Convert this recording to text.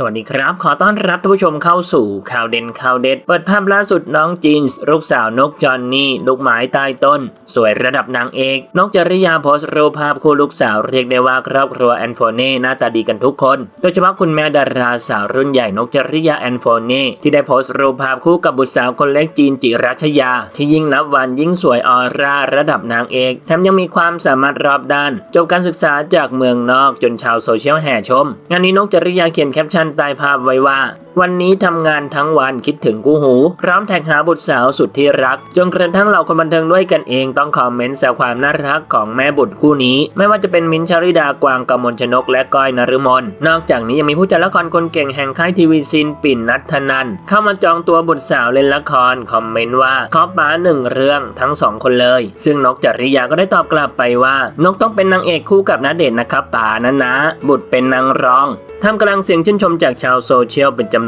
สวัสดีครับ ขอต้อนรับท่านผู้ชมเข้าสู่ข่าวเด่นข่าวเด็ด เปิดภาพล่าสุดน้องจีนส์ลูกสาวนกจอนนี่ลูกไม้ใต้ต้น สวยระดับนางเอกนกจริยาโพสต์รูปภาพคู่ลูกสาวเรียกได้ว่าครอบครัวแอนโฟเน่หน้าตาดีกันทุกคน โดยเฉพาะคุณแม่ดาราสาวรุ่นใหญ่นกจริยาแอนโฟเน่ที่ได้โพสต์รูปภาพคู่กับบุตรสาวคนเล็กจีนจิรัชยา ที่ยิ่งนับวันยิ่งสวยออร่าระดับนางเอกแถมยังมีความสามารถรอบด้านจบการศึกษาจากเมืองนอกจนชาวโซเชียลแห่ชม งานนี้นกจริยาเขียนแคปชั่นใต้ภาพไว้ว่า วันนี้ทำงานทั้งวันคิดถึงกู้หู พร้อมแท็กหาบุตรสาวสุดที่รัก จนกระทั่งเราคนบันเทิงด้วยกันเองต้องคอมเมนต์แซวความน่ารักของแม่บุตรคู่นี้ ไม่ว่าจะเป็นมิ้นชาริดากวางกมลชนกและก้อยนฤมลนอกจากนี้ยังมีผู้จัดละครคนเก่งแห่งค่ายทีวีซินปิ่นนัทธนันเข้ามาจองตัวบุตรสาวเล่นละครคอมเมนต์ว่าขอป๋าหนึ่งเรื่องทั้งสองคนเลย ซึ่งนกจริยาก็ได้ตอบกลับไปว่า นกต้องเป็นนางเอกคู่กับณเดชนนะครับป๋านะนะ บุตรเป็นนางรองท่ามกลางเสียงชื่นชมจากชาวโซเชียลเป็นจำนวน